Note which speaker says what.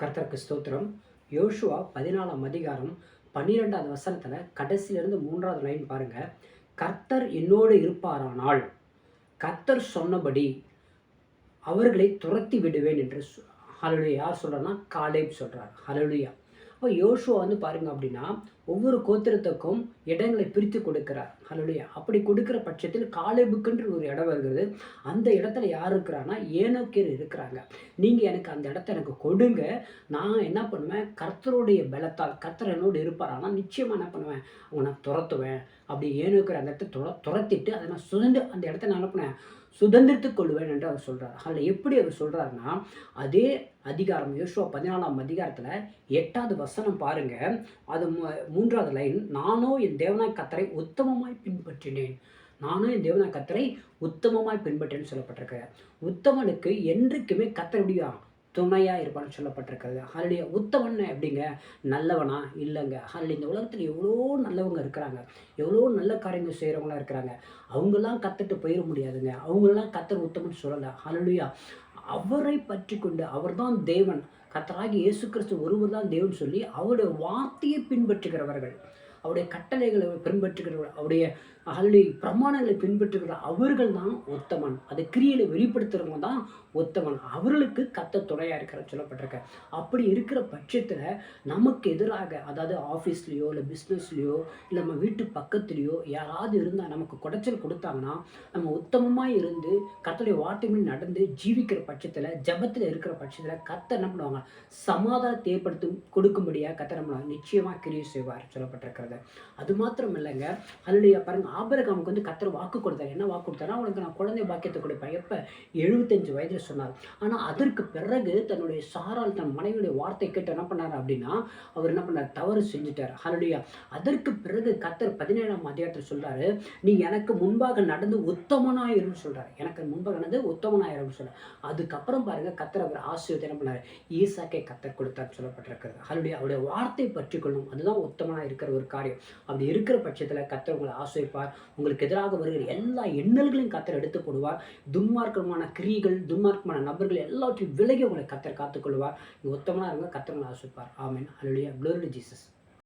Speaker 1: கர்த்தருக்கு ஸ்தோத்திரம். யோசுவா பதினாலாம் அதிகாரம் பன்னிரெண்டாவது வசனத்தில் கடைசியிலிருந்து மூன்றாவது லைன் பாருங்க. கர்த்தர் என்னோடு இருப்பாரானால் கர்த்தர் சொன்னபடி அவர்களை துரத்தி விடுவேன் என்று ஹலலுயா யார் சொல்கிறேன்னா காலேப் சொல்கிறார் ஹலலுயா அப்போ யோசுவா வந்து பாருங்க அப்படின்னா ஒவ்வொரு கோத்திரத்துக்கும் இடங்களை பிரித்து கொடுக்கிறார். ஹலலுயா அப்படி கொடுக்குற பட்சத்தில் காலேபுக்குன்ற ஒரு இடம் வருகிறது. அந்த இடத்துல யார் இருக்கிறான்னா ஏனோக்கேர் இருக்கிறாங்க. நீங்கள் எனக்கு அந்த இடத்த எனக்கு கொடுங்க. நான் என்ன பண்ணுவேன்? கர்த்தருடைய பலத்தால் கர்த்தர் என்னோடு இருப்பார். ஆனால் நிச்சயமாக என்ன பண்ணுவேன்? அவங்க நான் துரத்துவேன். அப்படி ஏனோக்கிற அந்த இடத்த துர துரத்திட்டு அதை நான் சுதந்திர அந்த இடத்த நான் என்ன பண்ணுவேன்? சுதந்திரத்துக் கொள்வேன் என்று அவர் சொல்கிறார் அதில் எப்படி அவர் சொல்கிறாருன்னா அதே அதிகாரம் யோசுவா பதினாலாம் அதிகாரத்தில் எட்டாவது வசனம் பாருங்க. அது மூன்றாவது லைன் நானோ என் தேவனாய் கத்தரை உத்தமமாய் பின்பற்றினேன். நானும் என் தேவனாய் கத்தரை உத்தமமாய் பின்பற்றேன்னு சொல்லப்பட்டிருக்கு. உத்தமனுக்கு என்றைக்குமே கத்தர் முடியும் துணையாக இருப்பான்னு சொல்லப்பட்டிருக்கிறது. ஹரடிய உத்தவன் எப்படிங்க? நல்லவனா? இல்லைங்க. ஹரடி இந்த உலகத்தில் எவ்வளோ நல்லவங்க இருக்கிறாங்க. எவ்வளோ நல்ல காரியங்கள் செய்கிறவங்களாம் இருக்கிறாங்க. அவங்களாம் கத்துட்டு போயிட முடியாதுங்க. அவங்களெல்லாம் கத்தர் உத்தமன் சொல்லலை. ஹரடியா அவரை பற்றி கொண்டு அவர்தான் தேவன். கத்தராகி இயேசு கிறிஸ்து ஒருவர் தான் தேவன் சொல்லி அவருடைய வார்த்தையை பின்பற்றுகிறவர்கள். அவருடைய கட்டளைகளை பின்பற்றுகிறவர்கள். அவருடைய அதனுடைய பிரமாணங்களை பின்பற்றுகிற அவர்கள் தான் உத்தமன். அதை கிரியில வெளிப்படுத்துறவங்க தான் உத்தமன். அவர்களுக்கு கத்த துணையாக இருக்கிற சொல்லப்பட்டிருக்க. அப்படி இருக்கிற பட்சத்தில் நமக்கு எதிராக அதாவது ஆஃபீஸ்லேயோ இல்லை பிஸ்னஸ்லேயோ இல்லை நம்ம வீட்டு பக்கத்துலேயோ யாராவது இருந்தால் நமக்கு குடைச்சல் கொடுத்தாங்கன்னா நம்ம உத்தமமாக இருந்து கத்தோடைய வார்த்தைகள் நடந்து ஜீவிக்கிற பட்சத்தில் ஜபத்தில் இருக்கிற பட்சத்தில் கத்த என்ன பண்ணுவாங்க? சமாதானத்தை ஏற்படுத்தும் கொடுக்கும்படியாக கத்த நம்ம நிச்சயமாக கிரியை செய்வார் சொல்லப்பட்டிருக்கிறது. அது மாத்திரம் இல்லைங்க. அதனுடைய பாருங்க ஆபரகாமுக்கு வந்து கத்தர் வாக்கு கொடுத்தாரு. என்ன வாக்கு கொடுத்தாரா அவனுக்கு நான் குழந்தை பாக்கியத்தை கொடுப்பேன். எப்போ? எழுபத்தஞ்சு வயதில் சொன்னார். ஆனால் அதற்கு பிறகு தன்னுடைய சாரால் தன் மனைவியுடைய வார்த்தை கேட்டு என்ன பண்ணார் அப்படின்னா அவர் என்ன பண்ணார்? தவறு செஞ்சுட்டார். ஹலடியா அதற்கு பிறகு கத்தர் பதினேழாம் அதிகாரத்தில் சொல்கிறாரு நீ எனக்கு முன்பாக நடந்து உத்தமனாயிருன்னு சொல்கிறார் எனக்கு முன்பாக நடந்து உத்தமனாயிரும் சொல்கிறார் அதுக்கப்புறம் பாருங்க கத்தர் அவர் ஆசிரியத்தை என்ன பண்ணார்? ஈசாக்கை கத்தர் கொடுத்தார் சொல்லப்பட்டிருக்கிறது. ஹலடியா அவருடைய வார்த்தை பற்றி கொள்ளும் அதுதான் உத்தமனாக இருக்கிற ஒரு காரியம். அப்படி இருக்கிற பட்சத்தில் கத்தர் உங்களை ஆசிரிப்பார் உங்களுக்கு எதிராக வருகிற எல்லா எண்ணல்களையும் கத்தர் எடுத்து போடுவார் துன்மார்க்கமான கிரிகள் துன்மார்க்கமான நபர்கள் எல்லாத்தையும் விலகி உங்களை கத்தர் காத்துக்கொள்வார் நீ உத்தமனா இருங்க கத்தர் ஆசிப்பார் ஆமீன். அலுவலியா ஹalleluya ஜீசஸ்